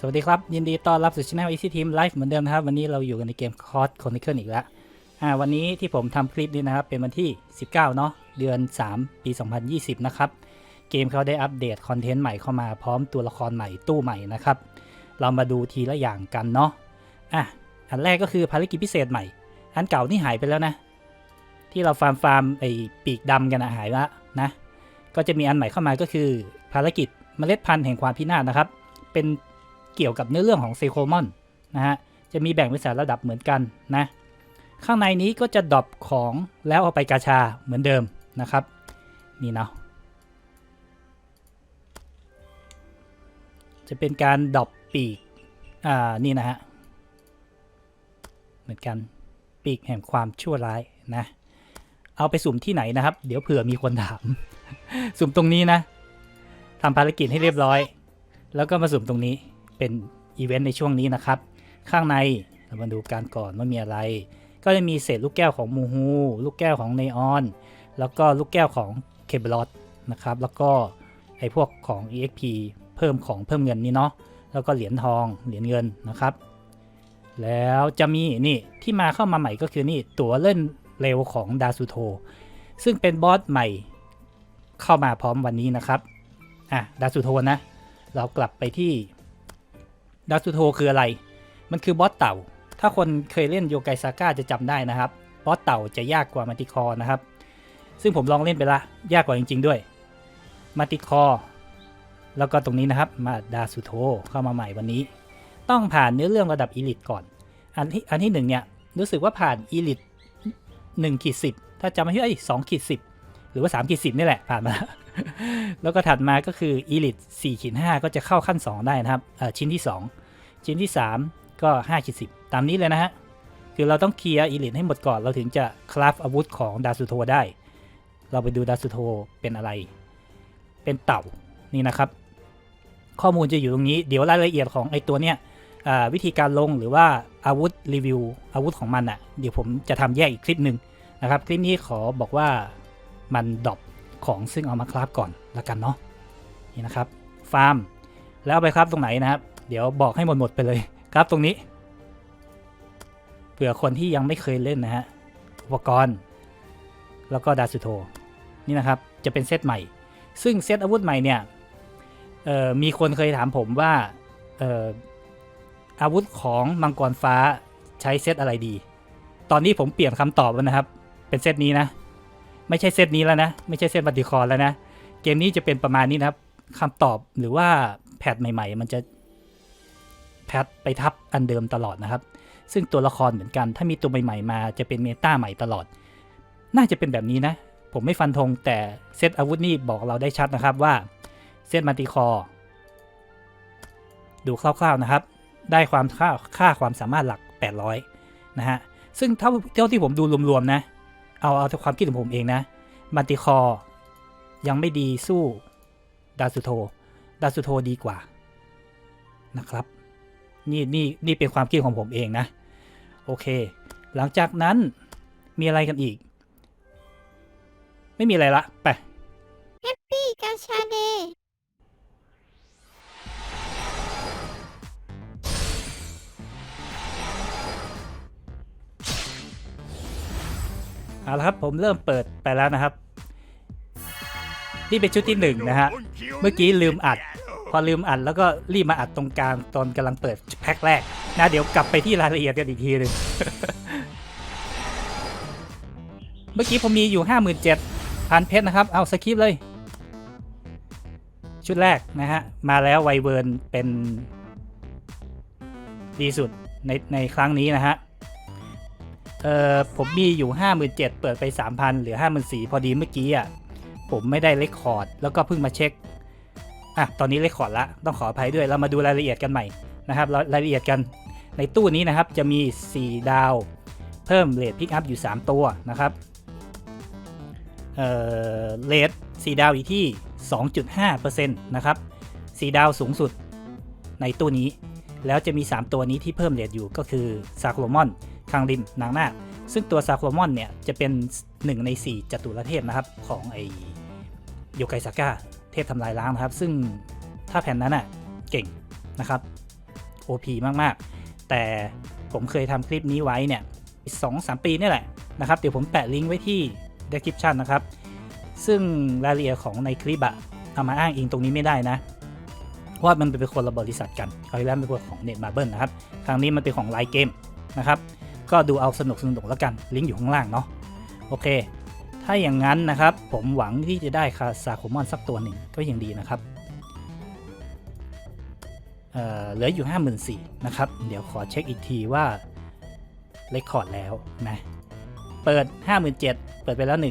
สวัสดีครับ ยินดีต้อนรับสู่ช่อง Easy Team Live เหมือนเดิมนะครับ วันนี้เราอยู่กันในเกม c o s Chronicle อีกแล้วอ่าวันนี้ที่ผมทำคลิปนี้นะครับ เป็นวันที่ 19 เนาะเดือน 3 ปี 2020 นะครับ เกมเขาได้อัปเดตคอนเทนต์ใหม่เข้ามาพร้อมตัวละครใหม่ตู้ใหม่นะครับ เรามาดูทีละอย่างกันเนาะอะอันแรกก็คือภารกิจพิเศษใหม่ อันเก่านี่หายไปแล้วนะ ที่เราฟาร์มฟาร์มไอปีกดำกันอะหายละนะ ก็จะมีอันใหม่เข้ามาก็คือภารกิจเมล็ดพันธุ์แห่งความพินาศนะครับ เป็น เกี่ยวกับเนื้อเรื่องของเซโคมอนนะฮะ จะมีแบ่งเป็นสายระดับเหมือนกันนะ ข้างในนี้ก็จะดรอปของแล้วเอาไปกาชาเหมือนเดิมนะครับ นี่เนาะ จะเป็นการดรอปปีก อ่า นี่นะฮะ เหมือนกัน ปีกแห่งความชั่วร้ายนะ เอาไปสุ่มที่ไหนนะครับ เดี๋ยวเผื่อมีคนถาม สุ่มตรงนี้นะทำภารกิจให้เรียบร้อย แล้วก็มาสุ่มตรงนี้ เป็นอีเวนต์ในช่วงนี้นะครับ ข้างในเรามาดูการก่อนว่ามีอะไร ก็จะมีเศษลูกแก้วของมูฮูลูกแก้วของเนออน แล้วก็ลูกแก้วของเคเบลอตนะครับ แล้วก็ไอพวกของ EXP เพิ่มของเพิ่มเงินนี่เนาะ แล้วก็เหรียญทอง เหรียญเงินนะครับ แล้วจะมีนี่ที่มาเข้ามาใหม่ก็คือนี่ตั๋วเล่นเร็วของดาซูโท ซึ่งเป็นบอสใหม่เข้ามาพร้อมวันนี้นะครับ อะ ดาซูโทนะ เรากลับไปที่ ดาซูโทคืออะไร มันคือบอสเต่า ถ้าคนเคยเล่นโยไกซาก้าจะจำได้นะครับ บอสเต่าจะยากกว่ามาติคอนะครับ ซึ่งผมลองเล่นไปละ ยากกว่าจริง ๆ ด้วย มาติคอ แล้วก็ตรงนี้นะครับ มาดาซูโทเข้ามาใหม่วันนี้ ต้องผ่านเนื้อเรื่องระดับอีลิตก่อน อันที่อันที่หนึ่งเนี่ย รู้สึกว่าผ่านอีลิตหนึ่งขีดสิบถ้าจำไม่ผิดไอ้สองขีดสิบหรือว่าสามขีดสิบนี่แหละผ่านมา แล้วก็ถัดมาก็คือ Elite 4ขีด5ก็จะเข้าขั้น 2 ได้นะครับอ่อชิ้นที่ 2 ชิ้นที่ 3 ก็5ขีด10ตามนี้เลยนะฮะ คือเราต้องเคลียร์ Elite ให้หมดก่อนเราถึงจะคราฟอาวุธของดาสุโทได้ เราไปดูดาสุโทเป็นอะไร เป็นเต่านี่นะครับ ข้อมูลจะอยู่ตรงนี้เดี๋ยวรายละเอียดของไอตัวเนี้ยวิธีการลงหรือว่าอาวุธรีวิวอาวุธของมันอะ่ะเดี๋ยวผมจะทำแยกอีกคลิปหนึ่งนะครับ คลิปนี้ขอบอกว่ามันดรอปของซึ่งเอามาคราฟก่อนละกันเนาะนี่นะครับฟาร์มแล้วเอาไปคราฟตรงไหนนะครับ เดี๋ยวบอกให้หมดหมดไปเลยครับตรงนี้ เผื่อคนที่ยังไม่เคยเล่นนะฮะ อุปกรณ์ แล้วก็ดาสุโท นี่นะครับ จะเป็นเซตใหม่ ซึ่งเซตอาวุธใหม่เนี่ยมีคนเคยถามผมว่าอาวุธของมังกรฟ้าใช้เซตอะไรดี ตอนนี้ผมเปลี่ยนคำตอบแล้วนะครับ เป็นเซตนี้นะ ไม่ใช่เซตนี้แล้วนะ ไม่ใช่เซตบัติคอนแล้วนะ เกมนี้จะเป็นประมาณนี้นะครับคำตอบหรือว่าแพทใหม่ ๆ มันจะ แพทไปทับอันเดิมตลอดนะครับ ซึ่งตัวละครเหมือนกัน ถ้ามีตัวใหม่ๆมาจะเป็นเมตาใหม่ตลอด น่าจะเป็นแบบนี้นะ ผมไม่ฟันธงแต่เซตอาวุธนี่บอกเราได้ชัดนะครับว่าเซตมัลติคอร์ดูคร่าวๆนะครับ ได้ความค่าค่าความสามารถหลัก 800 นะฮะ ซึ่งเท่าเท่าที่ผมดูรวมๆนะ เอาเอาความคิดของผมเองนะมัลติคอร์ยังไม่ดีสู้ดาสุโทดาสุโทดีกว่านะครับ นี่นี่นี่เป็นความคิดของผมเองนะ โอเค หลังจากนั้นมีอะไรกันอีก ไม่มีอะไรละ ไปพี่กาชาเดย์เอาละครับผมเริ่มเปิดไปแล้วนะครับ นี่เป็นชุดที่หนึ่งนะฮะ เมื่อกี้ลืมอัด พอลืมอัดแล้วก็รีบมาอัดตรงกลางตอนกำลังเปิดแพ็คแรกนะเดี๋ยวกลับไปที่รายละเอียดกันอีกทีหนึ่งเมื่อกี้ผมมีอยู่ 57,000พันเพชรนะครับ เอาสคริปเลย ชุดแรกนะฮะ มาแล้วไวเวิร์นเป็น ดีสุดในในครั้งนี้นะฮะ เอ่อผมมีอยู่ 57,000เปิดไป 3,000 เหลือ 54,000 พอดีเมื่อกี้อะ ผมไม่ได้เลคคอร์ด แล้วก็เพิ่งมาเช็ค อะตอนนี้เลคคอร์ดละต้องขออภัยด้วยเรามาดูรายละเอียดกันใหม่นะครับรายรายละเอียดกันในตู้นี้นะครับจะมี 4 ดาว เพิ่มเลทพิกอัพอยู่ 3 ตัวนะครับเอ่อเลท4ดาวอยู่ที่ 2.5%นะครับ4ดาวสูงสุดในตู้นี้ แล้วจะมี 3 ตัวนี้ที่เพิ่มเลทอยู่ก็คือซาโครมอนคังริมนางนาคซึ่งตัวซาโครมอนเนี่ยจะเป็น 1 ใน 4 จตุรเทพนะครับของไอโยไกซาก้า พทำลายล้างนะครับ ซึ่งถ้าแผ่นนั้นอะเก่งนะครับ OP มากๆ แต่ผมเคยทำคลิปนี้ไว้เนี่ยสองสามปีนี่แหละนะครับ เดี๋ยวผมแปะลิงก์ไว้ที่ description นะครับ ซึ่งรายละเอียดของในคลิปอะเอามาอ้างอิงตรงนี้ไม่ได้นะเพราะว่ามันเป็นคนละบริษัทกันคราวที่แล้วเป็นของเน็ตมาเบิลนะครับ ครั้งนี้มันเป็นของไลน์เกมนะครับ ก็ดูเอาสนุกสนุกแล้วกัน ลิงก์อยู่ข้างล่างเนาะ โอเค ถ้าอย่างนั้นนะครับ ผมหวังที่จะได้คาซาโคมอนสักตัวหนึ่งก็ยังดีนะครับเเหลืออยู่ 54,000นะครับ เดี๋ยวขอเช็คอีกทีว่าเลคคอร์ดแล้วนะ เปิด 57,000เปิดไปแล้ว 1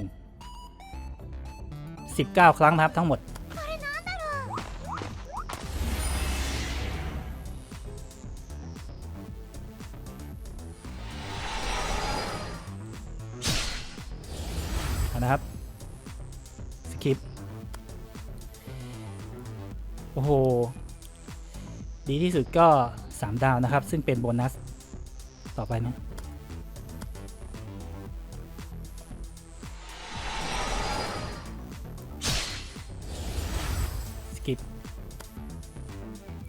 19 ครั้งนะครับทั้งหมด ก็ 3 ดาวนะครับ ซึ่งเป็นโบนัส ต่อไปนะสกิป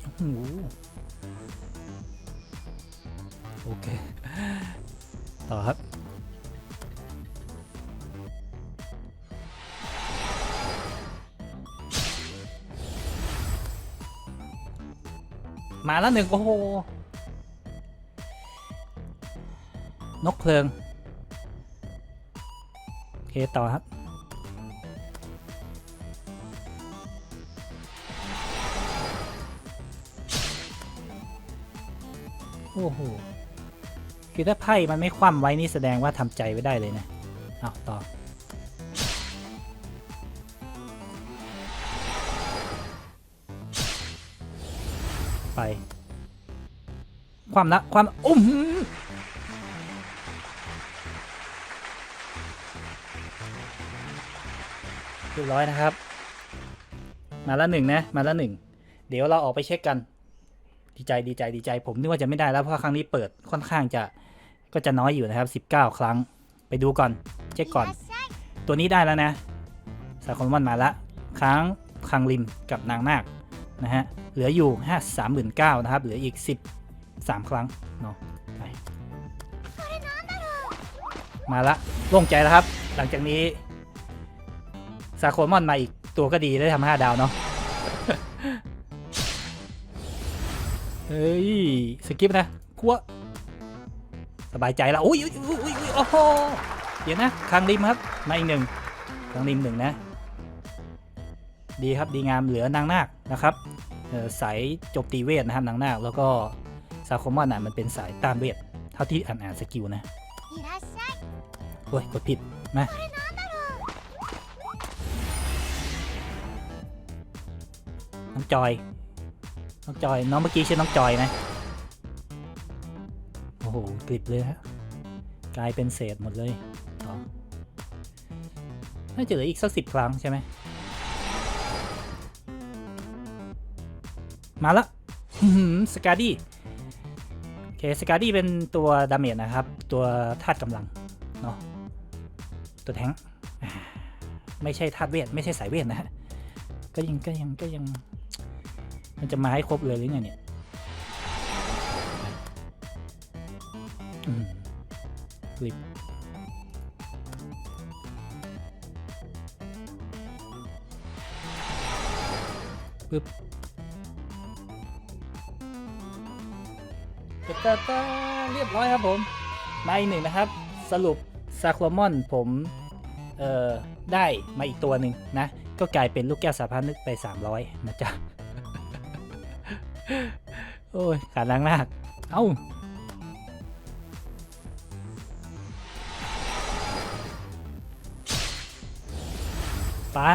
โอ้โหโอเค ต่อครับ มาแล้วหนึ่งโอ้โห นกเพลิง โอเค ต่อครับ โอ้โห คือถ้าไพ่มันไม่คว่ำไว้นี่แสดงว่าทำใจไว้ได้เลยนะ เอาต่อ ไป ความละความอุ้มเรียบร้อยนะครับ มาละหนึ่งนะ มาละหนึ่ง เดี๋ยวเราออกไปเช็คกัน ดีใจดีใจดีใจ ผมนึกว่าจะไม่ได้แล้ว เพราะครั้งนี้เปิดค่อนข้างจะก็จะน้อยอยู่นะครับ 19 ครั้ง ไปดูก่อน เช็คก่อน ตัวนี้ได้แล้วนะสาคอนวันมาละ ครั้งคังริมกับนางนาคนะฮะ เหลืออยู่5 3 9 0 0นะครับ เหลืออีก13ครั้งเนาะไปมาละโล่งใจแล้วครับ หลังจากนี้ซาโคมอนมาอีกตัวก็ดีได้ทำห้าดาวเนาะเฮ้ย สกิปนะกลัวสบายใจแล้วอุ้ยอุ้ยอุ้ยอุ้ยอุ้ยโอ้โหเดี๋ยวนะคังริมครับ มาอีกหนึ่งคังริมหนึ่งนะ ดีครับดีงามเหลือนางนาคนะครับ สายจบตีเวทนะครับนางนาคแล้วก็ซาโคมอนอะมันเป็นสายต้านเวทเท่าที่อ่านอ่านสกิลนะโอ้ยกดผิดมาน้องจอยน้องจอยน้องเมื่อกี้ชื่อน้องจอยนะโอ้โหกลิบเลยฮะกลายเป็นเศษหมดเลยน่าจะเหลืออีกสักสิบครั้งใช่ไหม มาละสกาดี้โอเคสกาดี้เป็นตัวดาเมจนะครับ ตัวธาตุกำลังเนาะตัวแทงไม่ใช่ธาตุเวท ไม่ใช่สายเวทนะฮะก็ยังก็ยังก็ยัง มันจะมาให้ครบเลยหรือไงเนี่ยอืมกลิบปึ๊บ ตาตาเรียบร้อยครับผมมาอีกหนึ่งนะครับ สรุปซาคลมอนผมเอ่อได้มาอีกตัวหนึ่งนะ ก็กลายเป็นลูกแก้วสาพานึกไป 300 นะจ๊ะ โอ้ยขาดล้างหน้าเอ้าป้า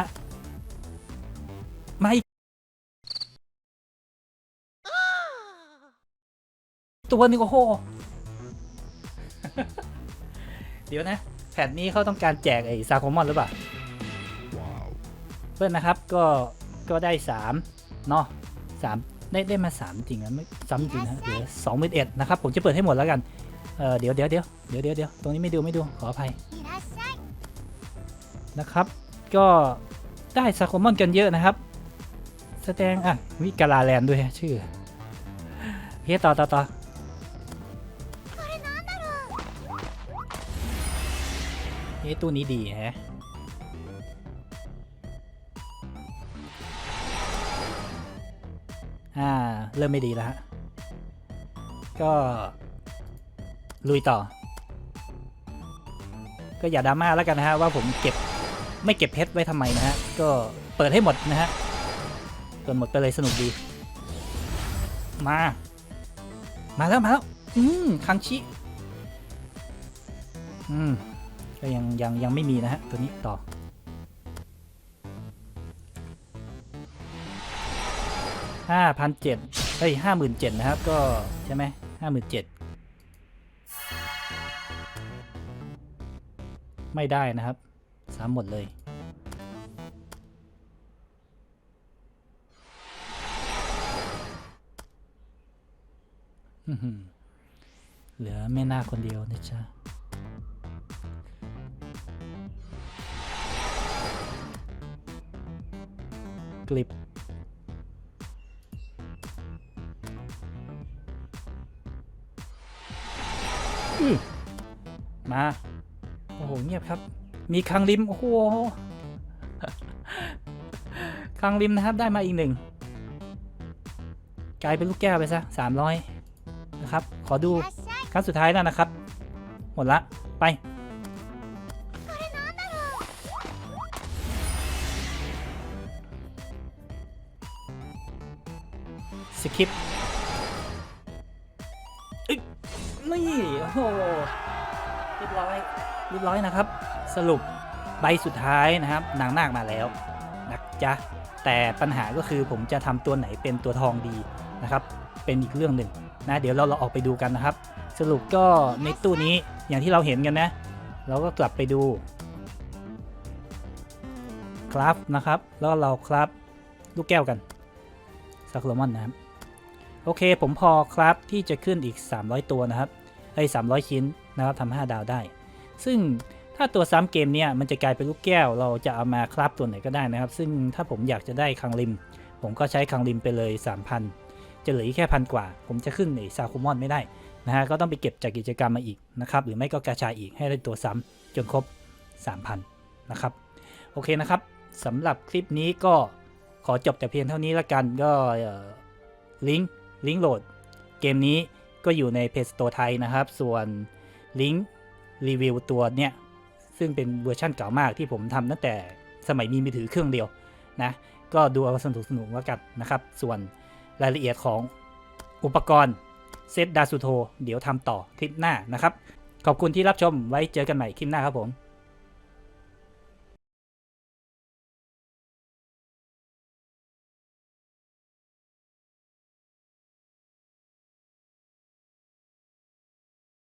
ตัวนึงโอ้โห เดี๋ยวนะ แผ่นนี้เขาต้องการแจกไอ้ซาคอมอนหรือเปล่าเพื่อนนะครับก็ก็ได้ส3เนาะสามได้ได้มาสามจริงนะไม่ซ้ำจริงนะเหลือสองหมื่เอ็ดนะครับ ผมจะเปิดให้หมดแล้วกันเออเดี๋ยวเดี๋ยวเดี๋ยวเดี๋ยวเดี๋ยวเดี๋ยวตรงนี้ไม่ดูไม่ดูขออภัยนะครับ ก็ได้ซาคอมอนกันเยอะนะครับ แสดงอะวิกาลาแลนด์ด้วยชื่อเฮ้ต่อต่อต่อ เฮ้ตู้นี้ดีแฮะอ่า เริ่มไม่ดีแล้วฮะ ก็ ลุยต่อ ก็อย่าดราม่าแล้วกันนะฮะ ว่าผมเก็บไม่เก็บเพชรไว้ทำไมนะฮะ ก็เปิดให้หมดนะฮะเปิดหมดไปเลยสนุกดี มา มาแล้ว มาแล้ว อืมคังชิ อืม ก็ยังยังยังไม่มีนะฮะตัวนี้ต่อ ห้าพันเจ็ดเฮ้ยห้าหมื่นเจ็ดนะครับ ก็ใช่ไหมห้าหมื่นเจ็ดไม่ได้นะครับสามหมดเลยอื้อหือเหลือแม่นาคคนเดียวนะจ๊ะ กลิบมมา โอ้โห เงียบครับ มีคังริม โอ้โห คังริมนะครับได้มาอีกหนึ่ง กลายเป็นลูกแก้วไปซะสามร้อยนะครับ ขอดูครั้งสุดท้ายแล้วนะครับ หมดละ ไป สคิปเอ้ยนี่โอ้โหเรียบร้อยเรียบร้อยนะครับ สรุปใบสุดท้ายนะครับนางนาคมาแล้วนะจ๊ะแต่ปัญหาก็คือผมจะทำตัวไหนเป็นตัวทองดีนะครับ เป็นอีกเรื่องหนึ่งนะเดี๋ยวเราเราออกไปดูกันนะครับ สรุปก็ในตู้นี้อย่างที่เราเห็นกันนะ เราก็กลับไปดูครับนะครับ แล้วเราครับลูกแก้วกันซักโลมอนนะครับ โอเคผมพอครับที่จะขึ้นอีก 300 ตัวนะครับไอ้300 ชิ้นนะครับทำ5ดาวได้ ซึ่งถ้าตัวซ้ำเกมเนี่ยมันจะกลายเป็นลูกแก้ว เราจะเอามาครับตัวไหนก็ได้นะครับ ซึ่งถ้าผมอยากจะได้คังริม ผมก็ใช้คังริมไปเลย 3,000 จะเหลือแค่พันกว่า ผมจะขึ้นไอ้ซาคุมอนไม่ได้นะฮะก็ต้องไปเก็บจากกิจกรรมมาอีกนะครับหรือไม่ก็กระชายอีกให้ได้ตัวซ้ำจนครบ 3,000 นะครับโอเคนะครับสำหรับคลิปนี้ก็ขอจบแต่เพียงเท่านี้ละกันก็ลิงก์ ลิงก์โหลดเกมนี้ก็อยู่ในเพจ Store ไทยนะครับ ส่วนลิงก์รีวิวตัวเนี้ยซึ่งเป็นเวอร์ชั่นเก่ามากที่ผมทำตั้งแต่สมัยมีมือถือเครื่องเดียวนะ ก็ดูเอาสนุกสนุกๆแล้วกันนะครับ ส่วนรายละเอียดของอุปกรณ์เซตดาสุโท เดี๋ยวทำต่อคลิปหน้านะครับ ขอบคุณที่รับชมไว้เจอกันใหม่คลิปหน้าครับผม